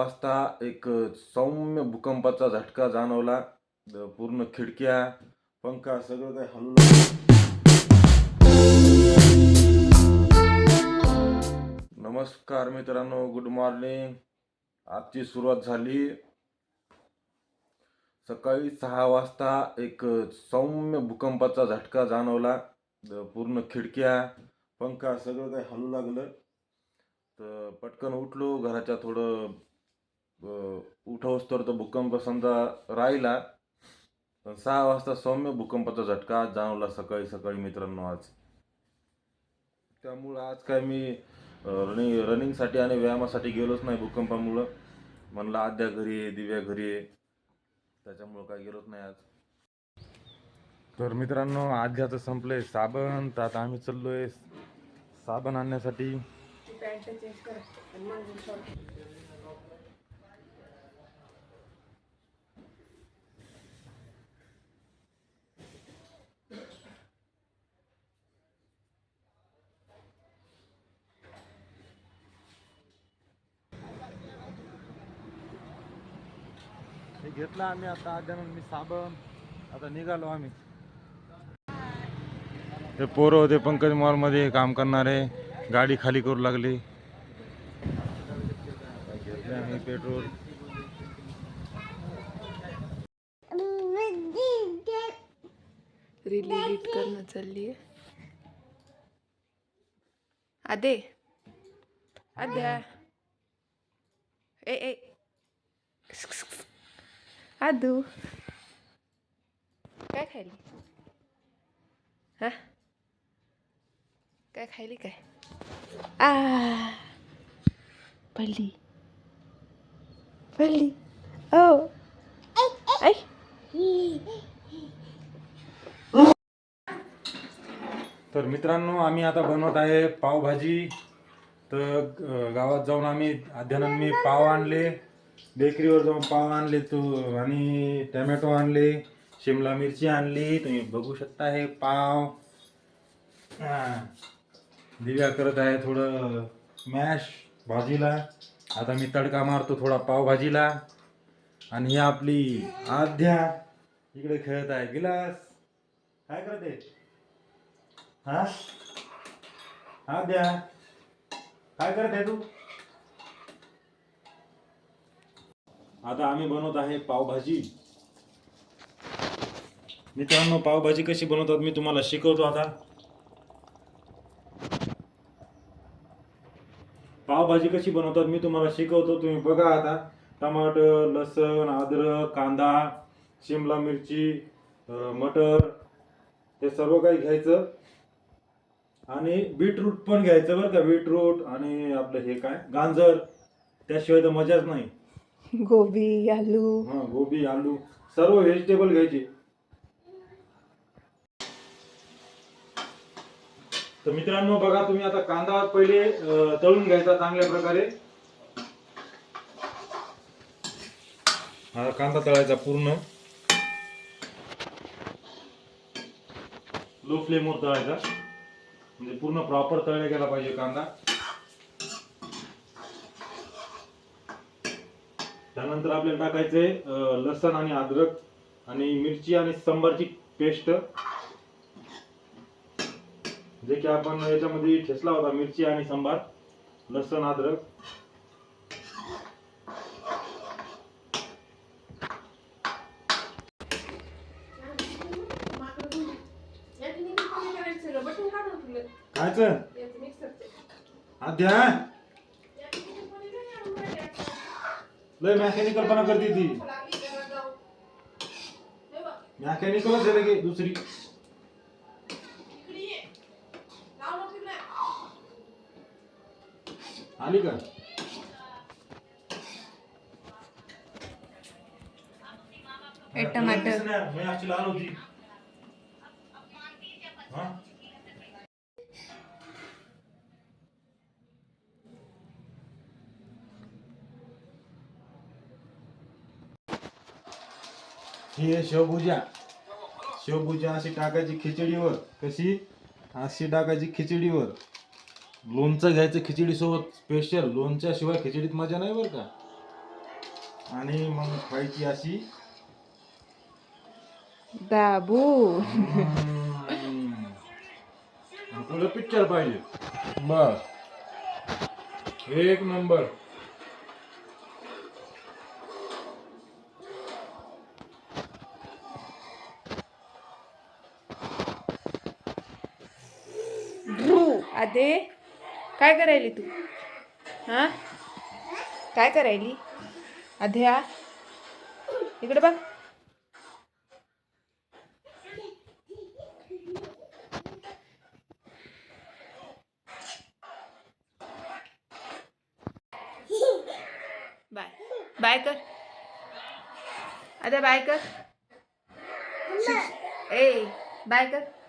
वाजता एक सौम्य भूकंपाचा झटका जाणवला. द- पूर्ण खिडक्या पंखा सगळं काही हल्लं. नमस्कार मित्रांनो गुड मॉर्निंग. आजची सुरुवात झाली. सकाळी सहा वाजता एक सौम्य भूकंपाचा झटका जाणवला. द- पूर्ण खिडक्या पंखा सगळं काही हलू लागलं. तर पटकन उठलो घराच्या थोडं उठावस्तर तर तो भूकंप समजा राहिला पण सहा वाजता सौम्य भूकंपाचा झटका आज जाणवला सकाळी सकाळी मित्रांनो आज. त्यामुळं आज काय मी रनिंग रनिंगसाठी आणि व्यायामासाठी गेलोच नाही भूकंपामुळं. म्हणलं आद्या घरी आहे दिव्या घरी आहे त्याच्यामुळं काय गेलोच नाही आज. तर मित्रांनो आद्याचं संपलंय साबण. तर आता आम्ही चाललोय साबण आणण्यासाठी. आणि हे घेतला आम्ही आता आद्यानं मी साबण आता निघालो आम्ही. ते पोरं होते पंकज मॉलमध्ये काम करणारे गाडी खाली करू लागली. घेतले आम्ही पेट्रोल. रील एडिट करणं चालली आहे आदे. आद्या. ए ए. आदू. काय खायली? हा? काय खायली काय? आ पडली पडली ओ. ऐ तर मित्रांनो आम्ही आता बनवत आहे पावभाजी. तर अं, गावात जाऊन आम्ही अध्यानं मी पाव आणले. बेकरीवर जाऊन पाव आणले तू आणि टमॅटो आणले शिमला मिरची आणली. तुम्ही बघू शकता हे पाव. हा. दिव्या करत आहे थोडं मॅश भाजीला. आता मी तडका मारतो थोडा पावभाजीला आणि ही आपली आध्या इकडे खेळत आहे. गिलास. काय करते? हा? हा द्या काय करते तू? आता आम्ही बनवत आहे पावभाजी. मित्रांनो पावभाजी कशी बनवतात मी तुम्हाला शिकवतो आता. पावभाजी कशी बनवतात मी तुम्हाला शिकवतो. तुम्ही बघा आता. टमाटर लसण अद्रक कांदा शिमला मिरची मटर हे सर्व काही घ्यायचं. आणि बीटरूट पण घ्यायचं बरं का. बीटरूट आणि आपलं हे काय? गांजर. त्याशिवाय तर मजाच नाही. गोबी आलू. हा गोबी आलू सर्व व्हेजिटेबल घ्यायचे. तर मित्रांनो बघा तुम्ही आता कांदा पहिले अं, तळून घ्यायचा चांगल्या प्रकारे. हा कांदा तळायचा पूर्ण. लो फ्लेमवर तळायचा. म्हणजे पूर्ण प्रॉपर तळला गेला पाहिजे कांदा. त्यानंतर आपल्याला टाकायचे अं, लसण आणि अद्रक आणि मिरची आणि सांबारची पेस्ट. जे की आपण याच्यामध्ये ठेसला होता मिरची आणि सांबार लसण अद्रक. कायच अध्या लय मेकॅनिकल पणा करते ती मेकॅनिकलच आहे लगे दुसरी। आली का ए टमाटर। मी अशी लाल होती हा? ही आहे शेवभुजा. शेवभुजा अशी टाकायची खिचडीवर. कशी? अशी टाकायची खिचडीवर. लोणचं घ्यायचं खिचडी सोबत स्पेशल लोणच्या शिवाय खिचडीत मजा नाही बरं का. आणि मग खायची अशी बाबू. तुला पिक्चर पाहिजे. बर एक नंबर. आदे काय करायली तू? हा? काय करायली? आध्या इकडे बघ. बाय. बाय कर. आद्या बाय कर. ए बाय कर.